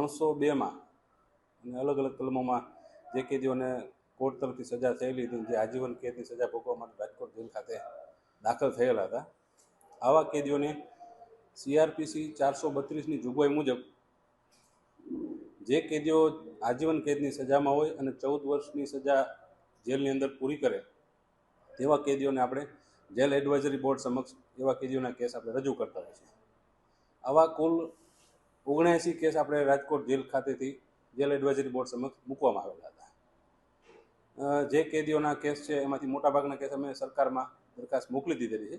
ત્રણસો બેમાં અને અલગ અલગ કલમોમાં જે કેદીઓને કોર્ટ તરફથી સજા થયેલી હતી, જે આજીવન કેદની સજા ભોગવવા માટે રાજકોટ જેલ ખાતે દાખલ થયેલા હતા. આવા કેદીઓને સીઆરપીસી ચારસો બત્રીસની જોગવાઈ મુજબ જે કેદીઓ આજીવન કેદની સજામાં હોય અને ચૌદ વર્ષની સજા જેલની અંદર પૂરી કરે, તેવા કેદીઓને આપણે જેલ એડવાઇઝરી બોર્ડ સમક્ષ એવા કેદીઓના કેસ આપણે રજૂ કરતા હોય છે આવા કુલ ઓગણએંસી કેસ આપણે રાજકોટ જેલ ખાતેથી જેલ એડવાઇઝરી બોર્ડ સમક્ષ મૂકવામાં આવેલા હતા. જે કેદીઓના કેસ છે, એમાંથી મોટાભાગના કેસ અમે સરકારમાં દરખાસ્ત મોકલી દીધેલી છે.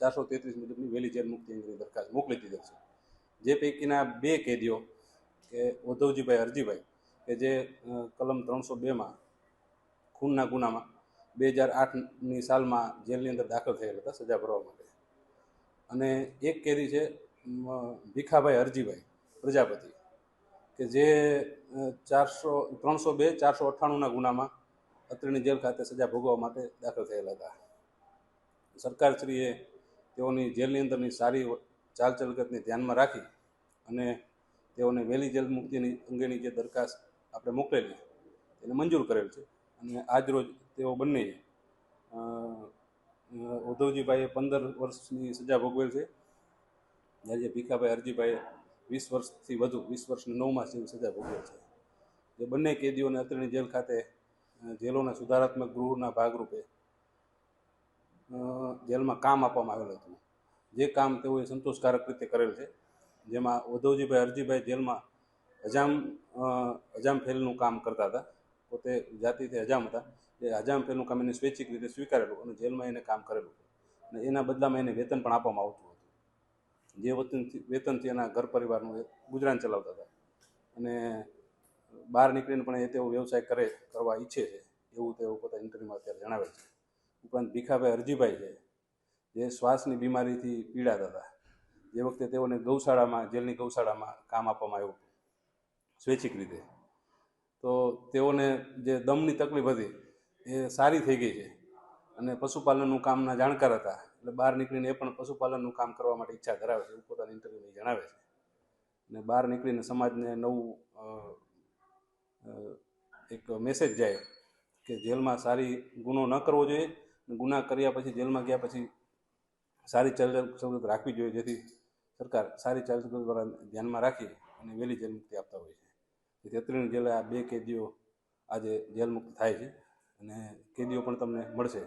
ચારસો તેત્રીસ મુજબની વહેલી જેલ મુક્તિ અંગેની દરખાસ્ત મોકલી દીધેલ છે. જે પૈકીના બે કેદીઓ, કે ઉદ્ધવજીભાઈ અરજીભાઈ કે જે કલમ ત્રણસો બેમાં ખૂનના ગુનામાં બે હજાર આઠની સાલમાં જેલની અંદર દાખલ થયેલા હતા, સજા ભરવા માટે. અને એક કેદી છે ભીખાભાઈ અરજીભાઈ પ્રજાપતિ, કે જે ચારસો, ત્રણસો બે, ચારસો અઠ્ઠાણુંના ગુનામાં અત્રેની જેલ ખાતે સજા ભોગવવા માટે દાખલ થયેલા હતા. સરકારશ્રીએ તેઓની જેલની અંદરની સારી ચાલચલકતને ધ્યાનમાં રાખી અને તેઓને વહેલી જેલ મુક્તિની અંગેની જે દરખાસ્ત આપણે મોકલેલી, તેને મંજૂર કરેલ છે. અને આજરોજ તેઓ બંને ઉદ્ધવજીભાઈએ પંદર વર્ષની સજા ભોગવેલ છે. જ્યારે ભીખાભાઈ અરજીભાઈએ વીસ વર્ષથી વધુ, વીસ વર્ષની નવમાં જેવી સજા ભોગવે છે. જે બંને કેદીઓને અત્રેની જેલ ખાતે જેલોના સુધારાત્મક ગૃહના ભાગરૂપે જેલમાં કામ આપવામાં આવેલું હતું. જે કામ તેઓએ સંતોષકારક રીતે કરેલ છે, જેમાં ઉદ્ધવજીભાઈ અરજીભાઈ જેલમાં હજામ હજામ ફેલનું કામ કરતા હતા. પોતે જાતિથી હજામ હતા. એ હજામ ફેલનું કામ એને સ્વૈચ્છિક રીતે સ્વીકારેલું અને જેલમાં એને કામ કરેલું અને એના બદલામાં એને વેતન પણ આપવામાં આવતું હતું. જે વતનથી વેતનથી એના ઘર પરિવારનું ગુજરાન ચલાવતા હતા. અને બહાર નીકળીને પણ એ તેઓ વ્યવસાય કરે, કરવા ઈચ્છે છે. એવું તેઓ પોતા ઇન્ટરવ્યુમાં અત્યારે જણાવે છે. ઉપરાંત ભીખાભાઈ અરજીભાઈ છે, જે શ્વાસની બીમારીથી પીડાતા હતા. જે વખતે તેઓને ગૌશાળામાં, જેલની ગૌશાળામાં કામ આપવામાં આવ્યું સ્વૈચ્છિક રીતે. તો તેઓને જે દમની તકલીફ હતી, એ સારી થઈ ગઈ છે. અને પશુપાલનનું કામના જાણકાર હતા. એટલે બહાર નીકળીને એ પણ પશુપાલનનું કામ કરવા માટે ઈચ્છા ધરાવે છે, એવું પોતાના ઇન્ટરવ્યુમાં જણાવે છે. અને બહાર નીકળીને સમાજને નવું એક મેસેજ જાય કે જેલમાં સારી ગુનો ન કરવો જોઈએ ગુના કર્યા પછી જેલમાં ગયા પછી સારી ચાલ સવલત રાખવી જોઈએ, જેથી સરકાર સારી ચાલ સવલત દ્વારા ધ્યાનમાં રાખી અને વહેલી જેલ મુક્તિ આપતા હોય છે. જેથી જેલ આ બે કેદીઓ આજે જેલ મુક્ત થાય છે અને કેદીઓ પણ તમને મળશે.